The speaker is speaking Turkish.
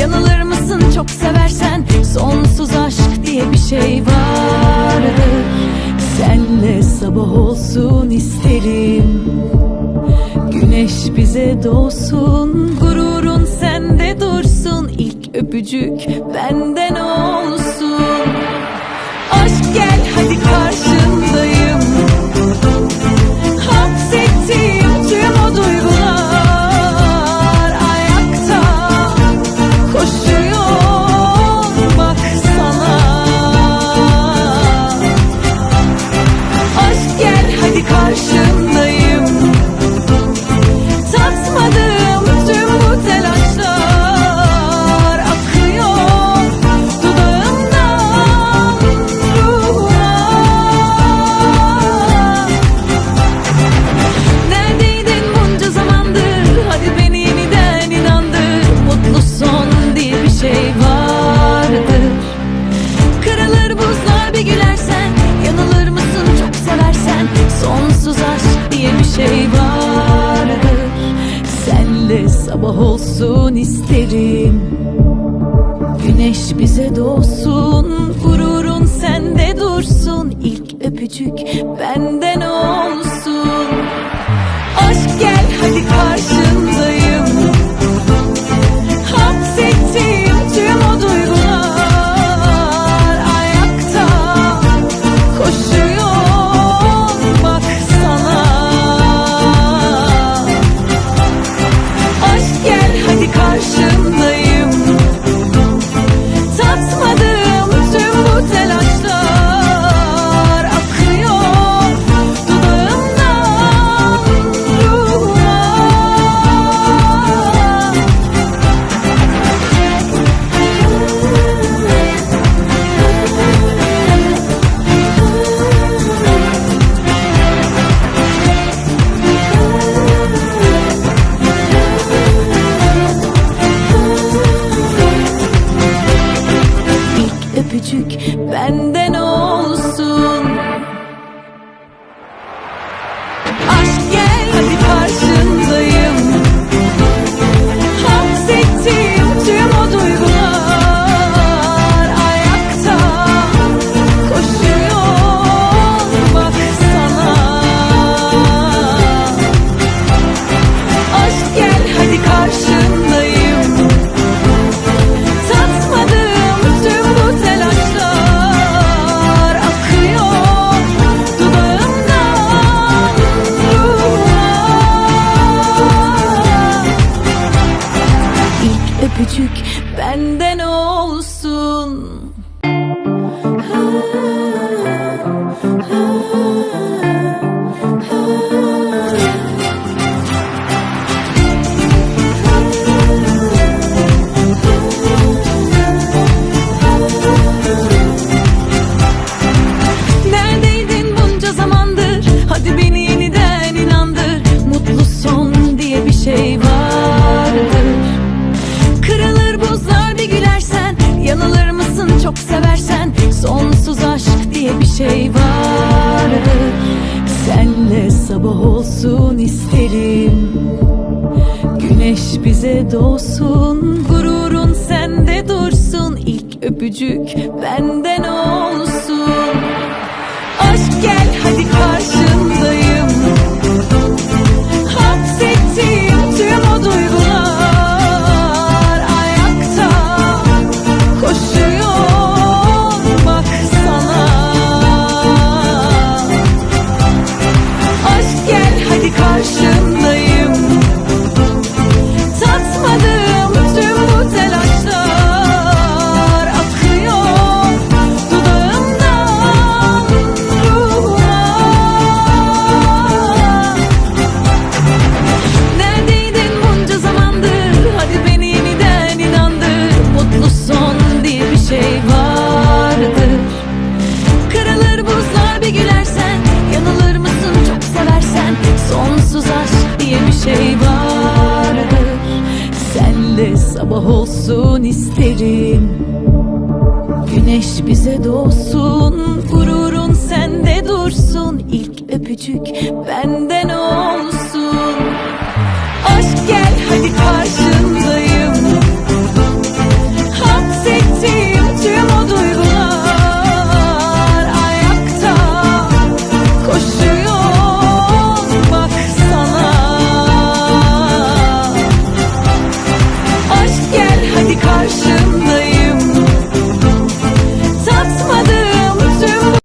Yanılır mısın çok seversen? Sonsuz aşk diye bir şey vardır Senle sabah olsun isterim. Güneş bize doğsun Gururun sende dursun. İlk öpücük benden olsun. Aşk gel hadi karşı. İsterim. Güneş bize doğsun Gururun sende dursun. İlk öpücük benden olsun. Aşk gel hadi karşındayım Aşk benden olsun sabah olsun isterim. Güneş bize doğsun Gururun sende dursun. İlk öpücük benden olsun. Aşk gel hadi karşındayım sabah olsun isterim. Güneş bize doğsun Gururun sende dursun. İlk öpücük benden olsun. Aşk gel hadi karşı